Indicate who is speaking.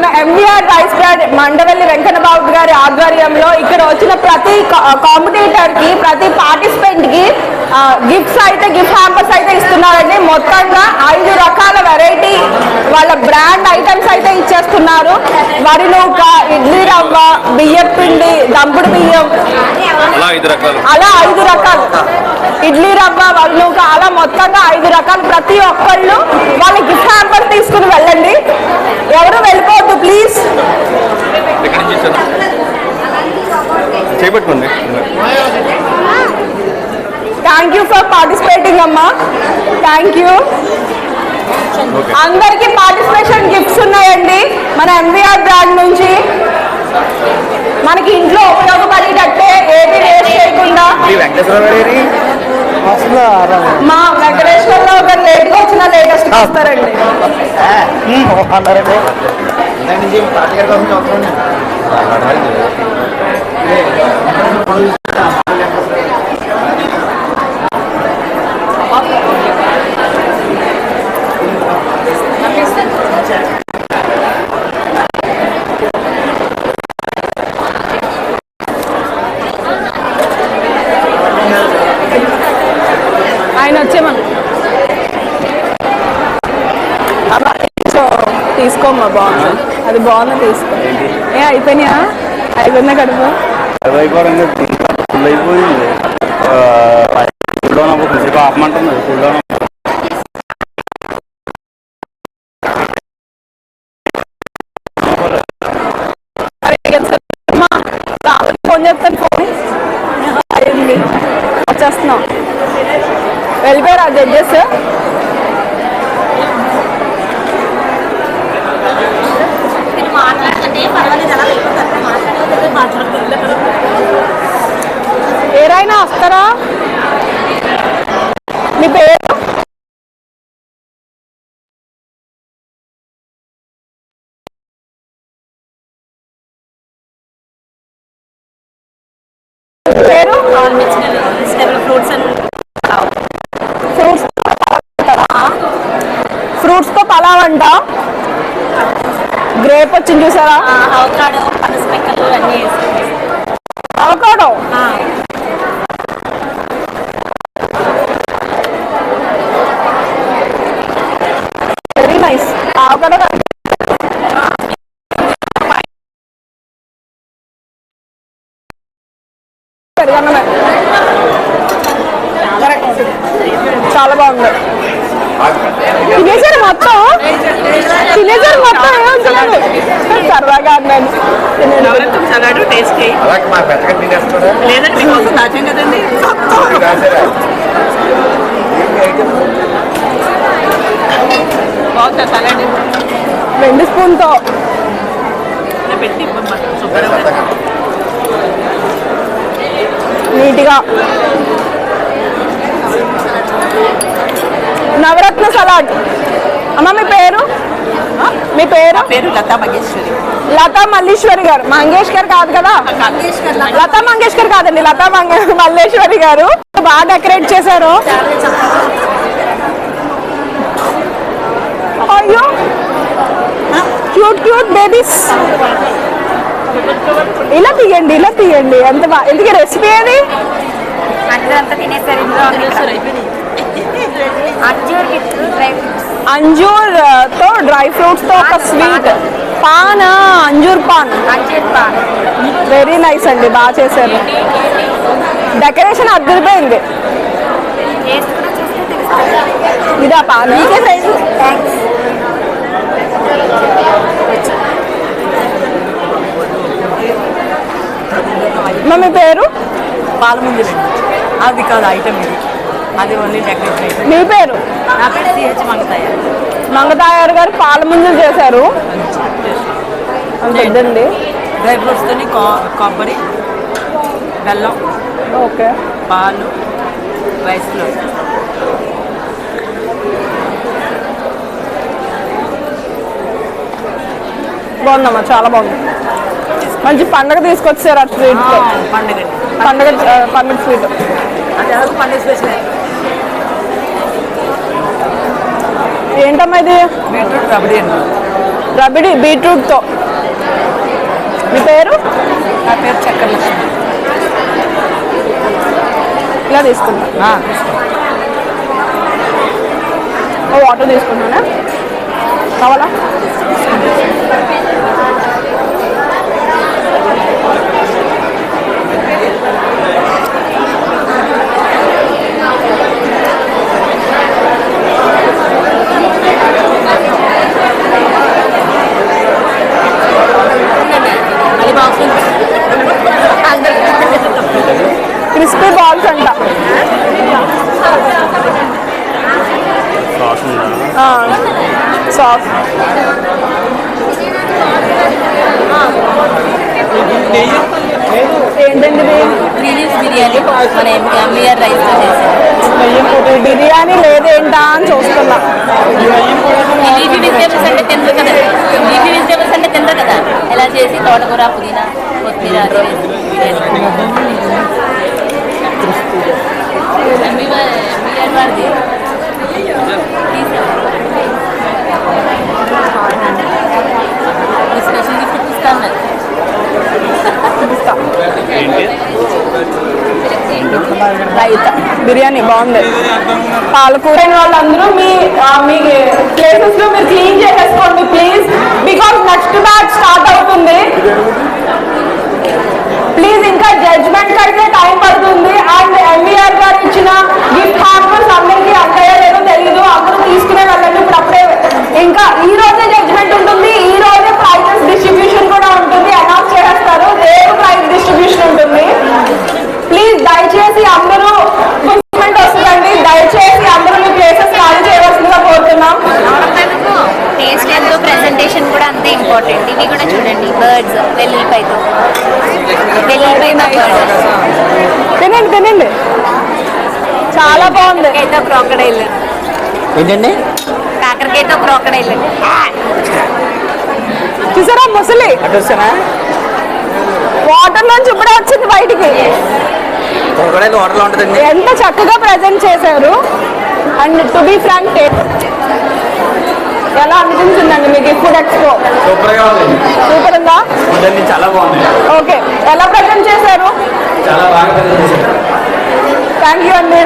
Speaker 1: మన MVR rice brand Mandavalli Venkannababu గారి ఆధ్వర్యంలో ఇక్కడ వచ్చిన ప్రతి కాంపిటీటర్కి ప్రతి పార్టిసిపెంట్కి గిఫ్ట్స్ అయితే గిఫ్ట్ హ్యాంపర్స్ అయితే ఇస్తున్నారండి. మొత్తంగా ఐదు రకాల వెరైటీ వాళ్ళ బ్రాండ్ ఐటమ్స్ అయితే ఇచ్చేస్తున్నారు. వరి నూక ఇడ్లీ రవ్వ బియ్యం పిండి దంపుడు బియ్యం.
Speaker 2: అలా ఐదు రకాలు.
Speaker 1: ఇడ్లీ రవ్వ వరి నూక అలా మొత్తంగా ఐదు రకాలు. ప్రతి ఒక్కళ్ళు వాళ్ళ గిఫ్ట్ హ్యాంపర్ తీసుకుని వెళ్ళండి ఎవరు వెళ్ళిపోవద్దు ప్లీజ్
Speaker 2: ఎక్కడి నుంచి వచ్చారు చేపట్టుకోండి.
Speaker 1: థ్యాంక్ యూ ఫర్ పార్టిసిపేటింగ్ అమ్మా. థ్యాంక్ యూ అందరికి పార్టిసిపేషన్ గిఫ్ట్స్ ఉన్నాయండి. మన ఎంవిఆర్ బ్రాండ్ నుంచి. మనకి ఇంట్లో ఉపయోగపడేటట్టే ఏది వేస్ట్ చేయకుండా.
Speaker 2: ఈ వెంకటేశ్వర గారి
Speaker 1: మా వెంకటేశ్వర్లో ఒక లేట్గా వచ్చిన లేటెస్ట్ వస్తారండి. ఆయన వచ్చేమను తీసుకోమ్మా బాగుంది. అది బాగుంది తీసుకో. ఏ అయిపోయినాయా? అయిపోయిందా కడుపు?
Speaker 3: అయిపోవడం ఫుల్ అయిపోయింది కూల్డౌన్ అవ్వదు కొంచెం ఆపమంటుంది కూల్డౌన్
Speaker 1: అరే, ఫోన్ ఫోన్ అయింది వచ్చేస్తున్నాం జడ్జెస్
Speaker 4: మాట్లాడుతుంటే పర్వాలేదు.
Speaker 1: ఏరైనా వస్తారా? మీ పేరు? పేరు?
Speaker 4: ఫ్రూట్స్ అండ్
Speaker 1: ఫ్రూట్స్ ఫ్రూట్స్తో పలావ్ అంట. గ్రేప్ వచ్చింది చూసారా?
Speaker 4: అవకాడో పనస పెక్కలు అన్నీ వేసి
Speaker 1: అవకాడో
Speaker 4: ఆ,
Speaker 1: వెరీ నైస్ అవకాడో పెరుగన్నమే చాలా బాగుంది తినేసారు మొత్తం? తినేసారు మొత్తం ఏమంటున్నాను సరదాగా అన్నాను. రెండు స్పూన్తో. నీట్గా. నవరత్న సలాడ్. అమ్మ మీ పేరు? మీ పేరు?
Speaker 5: పేరు లతా మగేశ్వరి.
Speaker 1: లతా మల్లీశ్వరి గారు. మంగేష్కర్ కాదు కదా? లతా మంగేష్కర్ కాదండి లతా మంగ మల్లేశ్వరి గారు. బాగా డెకరేట్ చేశారు. అయ్యో! Cute cute babies. ఇలా తీయండి ఇలా తీయండి. ఎంత బా ఎందుకు రెసిపీ ఏది?
Speaker 4: అందరంతా తినేసారు ఇందులో అంజూర్తో డ్రై
Speaker 1: ఫ్రూట్స్తో ఒక స్వీట్. పాన్. అంజూర్ పాన్. వెరీ నైస్ అండి బాగా చేశారు. డెకరేషన్ అద్దరిపోయింది ఇదా పాన్? మా పేరు?
Speaker 5: పాల ముందు అది కాదు ఐటమ్ ఇది. అది ఓన్లీ డెకరేషన్
Speaker 1: మీ పేరు?
Speaker 5: నా పేరు సిహెచ్ మంగతాయ
Speaker 1: మంగతాయారు. గారు పాల ముంజలు చేశారు. పెద్దండి
Speaker 5: డ్రై ఫ్రూట్స్తోని కొబ్బరి బెల్లం
Speaker 1: ఓకే.
Speaker 5: పాలు రైస్లో
Speaker 1: బాగుందమ్మా చాలా బాగుంది. మంచి పండగ తీసుకొచ్చారు ఆ స్వీట్
Speaker 5: పండుగ
Speaker 1: పండగ ఆ, పండగ స్వీట్.
Speaker 5: పండుగ స్పెషల్
Speaker 1: ఏంటమ్మా ఇది?
Speaker 5: బీట్రూట్ రబడీ
Speaker 1: బీట్రూట్తో. మీ పేరు?
Speaker 5: నా పేరు చక్రలక్ష్మి.
Speaker 1: ఇలా తీసుకున్నా ఓ వాటర్ తీసుకున్నానా కావాలా
Speaker 5: మళ్ళీ బాక్స్
Speaker 1: క్రిస్పీ బాల్స్ అంట
Speaker 3: సాస్ ఉందా
Speaker 1: సాస్ ఏంటండి ఇది?
Speaker 5: Three leaves biryani. మన రైస్తో చేసాం
Speaker 1: బిర్యానీ లేదేంటా అని చూస్తున్నా.
Speaker 5: లీఫీ వెజిటేబుల్స్ అంటే తినరు కదా. లీఫీ వెజిటేబుల్స్ అంటే తినరు కదా. ఎలా చేసి తోటకూర పుదీనా కొత్తిమీర ఎంబీఆర్ వారిది
Speaker 1: రైత బిర్యానీ బాగుంది. పాలకూర. వాళ్ళందరూ మీ మీ ప్లేసెస్లో మీరు క్లీన్ చేసేసుకోండి please because next batch start అవుతుంది. ప్లీజ్ ఇంకా జడ్జ్మెంట్ అయితే టైం పడుతుంది. అండ్ ఎంవీఆర్ గారు ఇచ్చిన గిఫ్ట్ హ్యాంపర్స్ అందరికీ అంటాయో లేదో తెలియదు అందరూ తీసుకునే వెళ్ళండి ఇప్పుడు అప్పుడే ఇంకా ఈ రోజే జడ్జ్మెంట్ ఉంటుంది ఈ రోజే ప్రైజెస్ డిస్ట్రిబ్యూషన్ కూడా ఉంటుంది అనౌన్స్ చేస్తారు రేపు ప్రైజ్ డిస్ట్రిబ్యూషన్ ఉంటుంది ప్లీజ్ దయచేసి అందరూ అనౌన్స్మెంట్ వస్తుందండి దయచేసి అందరూ మీ ప్లేసెస్ ఖాళీ చేయవలసిందిగా కోరుతున్నాం
Speaker 4: టేస్ట్ ఎంతో ప్రెజెంటేషన్ కూడా అంతే ఇంపార్టెంట్ ఇవి కూడా చూడండి బర్డ్స్ వెల్లుల్లిపాయతో వెల్లుల్లిపాయ బర్డ్స్
Speaker 1: తినండి తినండి. చాలా బాగుంది.
Speaker 4: అయితే క్రాకడైల్
Speaker 3: ఏంటండి?
Speaker 4: కాకరకాయతో క్రాకడైల్
Speaker 1: చూసారా ముసలి? వాటర్ నుంచి ఇప్పుడే వచ్చింది బయటికి. ఎంత చక్కగా ప్రజెంట్ చేశారు. అండ్ టు బి ఫ్రాంక్ ఎలా అనిపించిందండి మీకు ఫుడ్ ఎక్స్పో
Speaker 3: సూపర్గా ఉంది.
Speaker 1: సూపర్ ఉందా
Speaker 3: ఉందండి చాలా బాగుంది
Speaker 1: ఓకే. ఎలా ప్రజెంట్ చేశారు?
Speaker 3: చాలా బాగా చేశారు.
Speaker 1: థ్యాంక్ యూ అండి